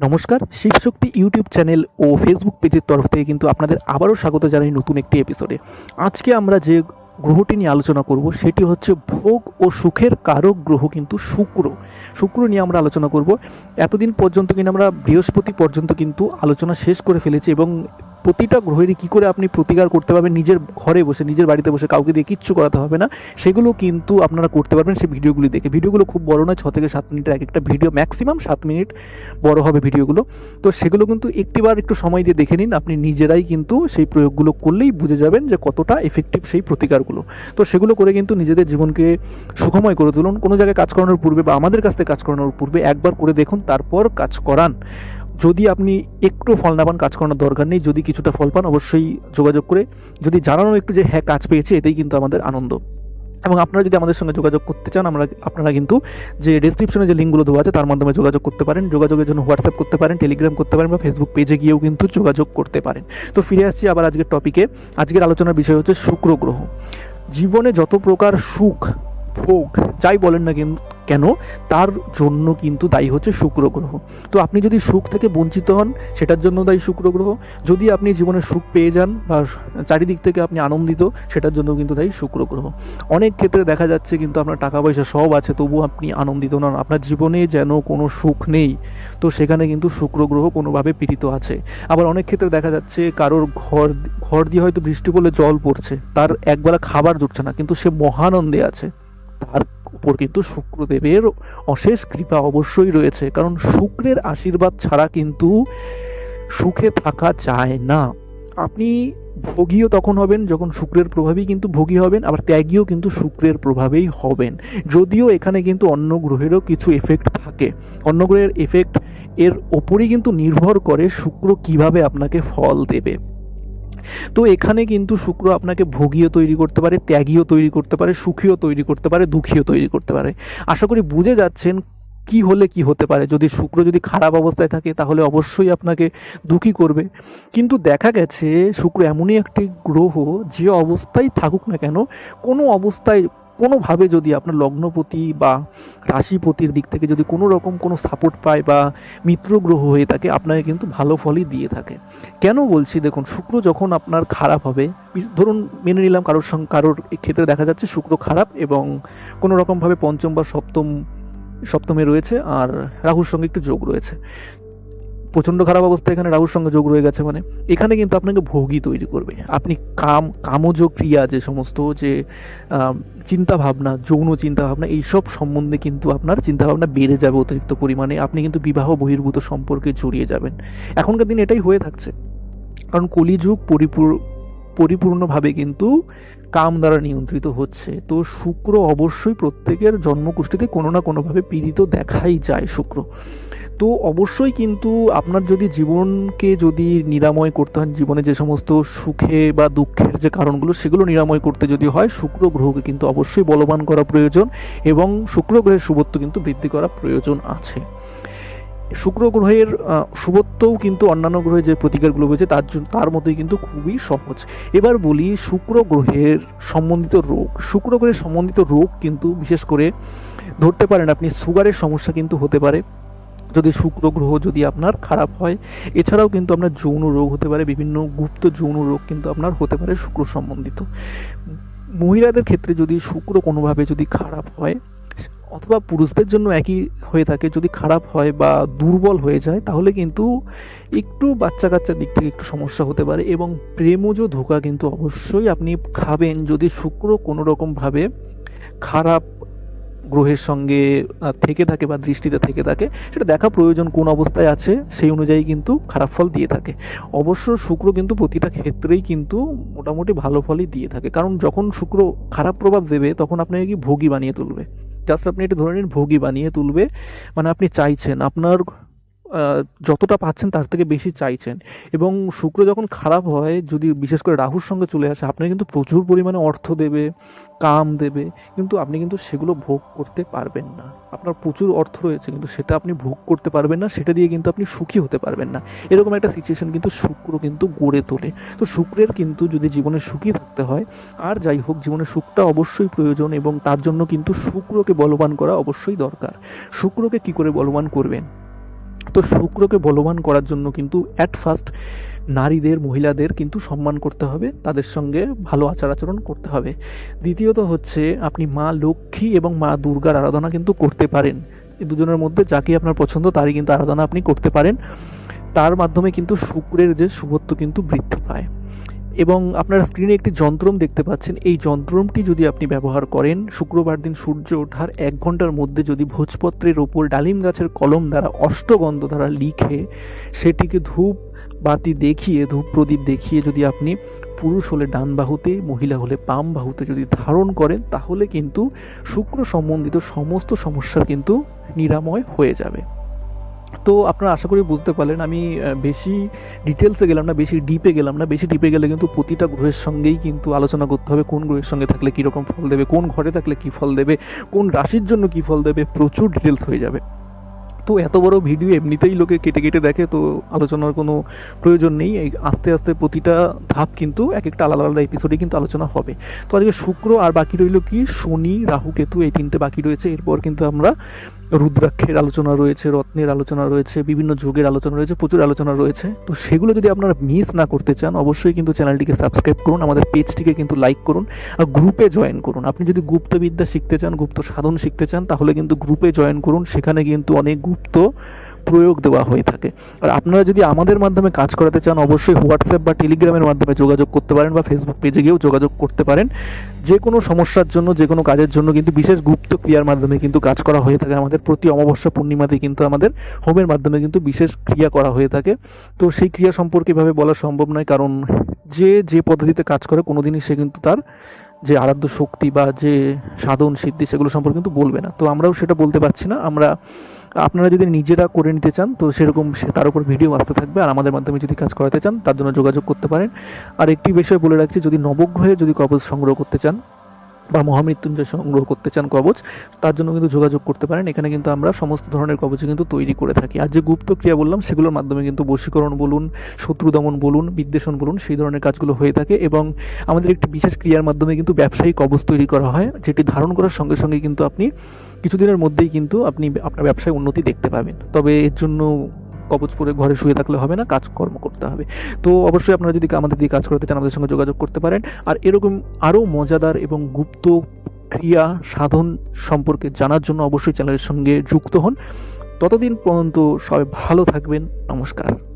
নমস্কার Shivshakti YouTube channel ও Facebook পেজের তরফ থেকে কিন্তু আপনাদের আবারও স্বাগত জানাই নতুন একটি এপিসোডে আজকে আমরা যে গ্রহটি নিয়ে আলোচনা করব, সেটি হচ্ছে ভোগ ও সুখের কারক গ্রহ কিন্তু শুক্র। শুক্র নিয়ে আমরা আলোচনা করব। এতদিন পর্যন্ত কিন্তু আমরা বৃহস্পতি পর্যন্ত কিন্তু আলোচনা শেষ করে ফেলেছি এবং প্রতিটা গ্রহেরই কী করে আপনি প্রতিকার করতে পারবেন? নিজের ঘরে বসে, নিজের বাড়িতে বসে কাউকে দিয়ে কিচ্ছু করাতে হবে না। সেগুলো কিন্তু আপনারা করতে পারবেন সেই ভিডিওগুলি দেখে। ভিডিওগুলো খুব বড় নয়, ছ থেকে সাত মিনিটের এক একটা ভিডিও, ম্যাক্সিমাম সাত মিনিট বড় হবে ভিডিওগুলো। তো সেগুলো কিন্তু একটিবার একটু সময় দিয়ে দেখে নিন। আপনি নিজেরাই কিন্তু সেই প্রয়োগগুলো করলেই বুঝে যাবেন যে কতটা এফেক্টিভ সেই প্রতিকারগুলো। তো সেগুলো করে কিন্তু নিজেদের জীবনকে সুখময় করে তুলুন। কোনো জায়গায় কাজ করানোর পূর্বে বা আমাদের কাছ থেকে কাজ করানোর পূর্বে একবার করে দেখুন, তারপর কাজ করান। যদি আপনি একটু ফল না পান কাজ করানোর দরকার নেই, যদি কিছুটা ফল পান, অবশ্যই যোগাযোগ করে যদি জানানো একটু যে হ্যাঁ কাজ পেয়েছে এতেই কিন্তু আমাদের আনন্দ। এবং আপনারা যদি আমাদের সঙ্গে যোগাযোগ করতে চান, আমরা, আপনারা কিন্তু যে ডিসক্রিপশনে যে লিঙ্কগুলো দেওয়া আছে, তার মাধ্যমে যোগাযোগ করতে পারেন। যোগাযোগের জন্য হোয়াটসঅ্যাপ করতে পারেন টেলিগ্রাম করতে পারেন বা ফেসবুক পেজে গিয়েও কিন্তু যোগাযোগ করতে পারেন। তো ফিরে আসছি আবার আজকের টপিকে আজকের আলোচনার বিষয় হচ্ছে শুক্র গ্রহ। জীবনে যত প্রকার সুখ ভোগ, যাই বলেন না কিন- কেন, তার জন্য কিন্তু দায়ী হচ্ছে শুক্র গ্রহ। তো আপনি যদি সুখ থেকে বঞ্চিত হন, সেটার জন্য দায়ী শুক্র গ্রহ। যদি আপনি জীবনে সুখ পেয়ে যান বা চারিদিক থেকে আপনি আনন্দিত, সেটার জন্য কিন্তু দায়ী শুক্র গ্রহ। অনেক ক্ষেত্রে দেখা যাচ্ছে কিন্তু আপনার টাকা পয়সা সব আছে তবু আপনি আনন্দিত নন। আপনার জীবনে যেন কোনো সুখ নেই, তো সেখানে কিন্তু শুক্র গ্রহ কোনোভাবে পীড়িত আছে। আবার অনেক ক্ষেত্রে দেখা যাচ্ছে কারোর ঘর ঘর দিয়ে হয়তো বৃষ্টি পড়লে জল পড়ছে, তার একবেলা খাবার জুটছে না, কিন্তু সে মহানন্দে আছে। তার উপর কিন্তু শুক্রদেবের অশেষ কৃপা অবশ্যই রয়েছে। কারণ শুক্রের আশীর্বাদ ছাড়া কিন্তু সুখে থাকা যায় না। আপনি ভোগীও তখন হবেন, যখন শুক্রের প্রভাবেই কিন্তু ভোগী হবেন, আবার ত্যাগীও কিন্তু শুক্রের প্রভাবেই হবেন। যদিও এখানে কিন্তু অন্য গ্রহেরও কিছু এফেক্ট থাকে। অন্য গ্রহের এফেক্ট এর ওপরই কিন্তু নির্ভর করে শুক্র কীভাবে আপনাকে ফল দেবে। তো এখানে কিন্তু শুক্র আপনাকে ভোগীও তৈরি করতে পারে, ত্যাগীও তৈরি করতে পারে, সুখীও তৈরি করতে পারে, দুঃখীও তৈরি করতে পারে। আশা করি বুঝে যাচ্ছেন কি হলে কি হতে পারে। যদি শুক্র যদি খারাপ অবস্থায় থাকে, তাহলে অবশ্যই আপনাকে দুঃখী করবে। কিন্তু দেখা গেছে, শুক্র এমনই একটি গ্রহ, যে অবস্থায় থাকুক না কেন, কোনো অবস্থায় কোনোভাবে যদি আপনার লগ্নপতি বা রাশিপতির দিক থেকে যদি কোনো রকম কোনো সাপোর্ট পায় বা মিত্র গ্রহ হয়ে থাকে, আপনাকে কিন্তু ভালো ফলই দিয়ে থাকে। কেন বলছি? দেখুন, শুক্র যখন আপনার খারাপ হবে, ধরুন মেনে নিলাম কারোর সঙ্গে, কারোর ক্ষেত্রে দেখা যাচ্ছে শুক্র খারাপ এবং কোনো রকমভাবে পঞ্চম বা সপ্তম, সপ্তমে রয়েছে আর রাহুর সঙ্গে একটু যোগ রয়েছে। প্রচণ্ড খারাপ অবস্থা এখানে রাহুর সঙ্গে যোগ রয়ে গেছে মানে। এখানে কিন্তু আপনাকে ভোগী তৈরি করবে। আপনি কাম কামজ ক্রিয়া যে সমস্ত যে চিন্তা ভাবনা যৌন চিন্তা ভাবনা এইসব সম্বন্ধে কিন্তু আপনার চিন্তা ভাবনা বেড়ে যাবে অতিরিক্ত পরিমাণে। আপনি কিন্তু বিবাহ বহির্ভূত সম্পর্কে জড়িয়ে যাবেন। এখনকার দিন এটাই হয়ে থাকছে। কারণ কলিযুগ পরিপূর, পরিপূর্ণভাবে কিন্তু কাম দ্বারা নিয়ন্ত্রিত হচ্ছে। তো শুক্র অবশ্যই প্রত্যেকের জন্মকুষ্ঠিতে কোনো না কোনোভাবে পীড়িত দেখাই যায় শুক্র। তো অবশ্যই কিন্তু আপনার যদি জীবনকে যদি নিরাময় করতে হয়, জীবনে যে সমস্ত সুখে বা দুঃখের যে কারণগুলো, সেগুলো নিরাময় করতে যদি হয়, শুক্র গ্রহকে কিন্তু অবশ্যই বলবান করা প্রয়োজন এবং শুক্র গ্রহের শুভত্ব কিন্তু বৃদ্ধি করা প্রয়োজন আছে। শুক্র গ্রহের শুভত্বও কিন্তু অন্যান্য গ্রহের যে প্রতিকারগুলো রয়েছে, তার জন্য, তার মধ্যেই কিন্তু খুবই সহজ। এবার বলি শুক্র গ্রহের সম্বন্ধিত রোগ। শুক্র গ্রহের সম্বন্ধিত রোগ কিন্তু বিশেষ করে ধরতে পারেন আপনি, সুগারের সমস্যা কিন্তু হতে পারে যদি শুক্র গ্রহ যদি আপনার খারাপ হয়, এছাড়াও কিন্তু আপনার যৌন রোগ হতে পারে, বিভিন্ন গুপ্ত যৌন রোগ কিন্তু আপনার হতে পারে শুক্র সম্বন্ধিত। মহিলাদের ক্ষেত্রে যদি শুক্র কোনোভাবে যদি খারাপ হয়, অথবা পুরুষদের জন্য একই হয়ে থাকে, যদি খারাপ হয় বা দুর্বল হয়ে যায়, তাহলে কিন্তু একটু বাচ্চা কাচ্চার দিক থেকে একটু সমস্যা হতে পারে এবং প্রেমজ ধোকা কিন্তু অবশ্যই আপনি খাবেন। যদি শুক্র কোনো রকমভাবে খারাপ গ্রহের সঙ্গে থেকে থাকে বা দৃষ্টিতে থেকে থাকে, সেটা দেখা প্রয়োজন কোন অবস্থায় আছে, সেই অনুযায়ী কিন্তু খারাপ ফল দিয়ে থাকে। অবশ্য শুক্র কিন্তু প্রতিটা ক্ষেত্রেই কিন্তু মোটামুটি ভালো ফলই দিয়ে থাকে। কারণ যখন শুক্র খারাপ প্রভাব দেবে, তখন আপনাকে কি ভোগী বানিয়ে তুলবে। জাস্ট আপনি এটা ধরে নিন, ভোগী বানিয়ে তুলবে। মানে আপনি চাইছেন, আপনার যতটা পাচ্ছেন তার থেকে বেশি চাইছেন। এবং শুক্র যখন খারাপ হয়, যদি বিশেষ করে রাহুর সঙ্গে চলে আসে আপনাকে কিন্তু প্রচুর পরিমাণে অর্থ দেবে, কাম দেবে, কিন্তু আপনি কিন্তু সেগুলো ভোগ করতে পারবেন না। আপনার প্রচুর অর্থ রয়েছে, কিন্তু সেটা আপনি ভোগ করতে পারবেন না, সেটা দিয়ে কিন্তু আপনি সুখী হতে পারবেন না। এরকম একটা সিচুয়েশন কিন্তু শুক্র কিন্তু গড়ে তোলে। তো শুক্রের কিন্তু যদি জীবনে সুখী থাকতে হয়, আর যাই হোক, জীবনে সুখটা অবশ্যই প্রয়োজন এবং তার জন্য কিন্তু শুক্রকে বলবান করা অবশ্যই দরকার। শুক্রকে কি করে বলবান করবেন? তো শুক্রকে বলবান করার জন্য কিন্তু অ্যাট ফার্স্ট নারীদের, মহিলাদের কিন্তু সম্মান করতে হবে, তাদের সঙ্গে ভালো আচার আচরণ করতে হবে। দ্বিতীয়ত হচ্ছে, আপনি মা লক্ষ্মী এবং মা দুর্গার আরাধনা কিন্তু করতে পারেন। এই দুজনের মধ্যে যাকে আপনার পছন্দ, তারই কিন্তু আরাধনা আপনি করতে পারেন। তার মাধ্যমে কিন্তু শুক্রের যে শুভত্ব কিন্তু বৃদ্ধি পায়। এবং আপনারা স্ক্রিনে একটি যন্ত্রম দেখতে পাচ্ছেন। এই যন্ত্রমটি যদি আপনি ব্যবহার করেন, শুক্রবার দিন সূর্য ওঠার এক ঘণ্টার মধ্যে যদি ভোজপত্রের ওপর ডালিম গাছের কলম দ্বারা অষ্টগন্ধ দ্বারা লিখে সেটিকে ধূপ বাতি দেখিয়ে, ধূপ প্রদীপ দেখিয়ে যদি আপনি পুরুষ হলে ডান বাহুতে, মহিলা হলে পাম বাহুতে যদি ধারণ করেন, তাহলে কিন্তু শুক্র সম্বন্ধিত সমস্ত সমস্যার কিন্তু নিরাময় হয়ে যাবে। তো আপনারা আশা করি বুঝতে পারলেন, আমি বেশি ডিটেলসে গেলাম না, বেশি ডিপে গেলাম না। বেশি ডিপে গেলে কিন্তু প্রতিটা গ্রহের সঙ্গেই কিন্তু আলোচনা করতে হবে, কোন গ্রহের সঙ্গে থাকলে কীরকম ফল দেবে, কোন ঘরে থাকলে কী ফল দেবে, কোন রাশির জন্য কী ফল দেবে, প্রচুর ডিটেলস হয়ে যাবে। তো এত বড় ভিডিও এমনিতেই লোকে কেটে কেটে দেখে, তো আলোচনার কোনো প্রয়োজন নেই। আস্তে আস্তে প্রতিটা ধাপ কিন্তু এক একটা আলাদা আলাদা এপিসোডে কিন্তু আলোচনা হবে। তো আজকে শুক্র আর বাকি রইল কি? শনি, রাহু, কেতু এই তিনটে বাকি রয়েছে। এরপর কিন্তু আমরা রুদ্রাক্ষের আলোচনা রয়েছে, রত্নের আলোচনা রয়েছে, বিভিন্ন যুগের আলোচনা রয়েছে, প্রচুর আলোচনা রয়েছে। তো সেগুলো যদি আপনারা মিস না করতে চান, অবশ্যই কিন্তু চ্যানেলটিকে সাবস্ক্রাইব করুন, আমাদের পেজটিকে কিন্তু লাইক করুন, আর গ্রুপে জয়েন করুন। আপনি যদি গুপ্তবিদ্যা শিখতে চান, গুপ্ত সাধন শিখতে চান, তাহলে কিন্তু গ্রুপে জয়েন করুন। সেখানে কিন্তু অনেক গুপ্ত প্রয়োগ দেওয়া হয়ে থাকে। আর আপনারা যদি আমাদের মাধ্যমে কাজ করাতে চান, অবশ্যই হোয়াটসঅ্যাপ বা টেলিগ্রামের মাধ্যমে যোগাযোগ করতে পারেন বা ফেসবুক পেজে গিয়েও যোগাযোগ করতে পারেন। যে কোনো সমস্যার জন্য, যে কোনো কাজের জন্য কিন্তু বিশেষ গুপ্ত ক্রিয়ার মাধ্যমে কিন্তু কাজ করা হয়ে থাকে। আমাদের প্রতি অমাবস্যা পূর্ণিমাতে কিন্তু আমাদের হোমের মাধ্যমে কিন্তু বিশেষ ক্রিয়া করা হয়ে থাকে। তো সেই ক্রিয়া সম্পর্কে এভাবে বলা সম্ভব নয়, কারণ যে যে পদ্ধতিতে কাজ করে কোনো দিনই সে কিন্তু তার যে আরাধ্য শক্তি বা যে সাধন সিদ্ধি, সেগুলো সম্পর্কে কিন্তু বলবে না। তো আমরাও সেটা বলতে পারছি না। আমরা আপনারা যদি নিজেরা করে নিতে চান, তো সেরকম তার উপর ভিডিও আসতে থাকবে, আর আমাদের মাধ্যমে যদি কাজ করাতে চান, তার জন্য যোগাযোগ করতে পারেন। আর একটি বিষয় বলে রাখছি, যদি নবগ্রহে যদি কবজ সংগ্রহ করতে চান বা মহামৃত্যুঞ্জয় সংগ্রহ করতে চান কবচ, তার জন্য কিন্তু যোগাযোগ করতে পারেন। এখানে কিন্তু আমরা সমস্ত ধরনের কবচ কিন্তু তৈরি করে থাকি। আর যে গুপ্ত ক্রিয়া বললাম, সেগুলোর মাধ্যমে কিন্তু বশীকরণ বলুন, শত্রু দমন বলুন, বিদ্বেষণ বলুন, সেই ধরনের কাজগুলো হয়ে থাকে এবং আমাদের একটি বিশেষ ক্রিয়ার মাধ্যমে কিন্তু ব্যবসায়িক কবচ তৈরি করা হয়, যেটি ধারণ করার সঙ্গে সঙ্গে কিন্তু আপনি কিছুদিনের মধ্যেই কিন্তু আপনি আপনার ব্যবসায় উন্নতি দেখতে পাবেন। তবে এর জন্য কবচ পরে ঘরে শুয়ে থাকলে হবে না, কাজকর্ম করতে হবে। তো অবশ্যই আপনারা যদি আমাদের দিয়ে কাজ করতে চান, আমাদের সঙ্গে যোগাযোগ করতে পারেন। আর এরকম আরও মজাদার এবং গুপ্ত ক্রিয়া সাধন সম্পর্কে জানার জন্য অবশ্যই চ্যানেলের সঙ্গে যুক্ত হন। ততদিন পর্যন্ত সবাই ভালো থাকবেন। নমস্কার।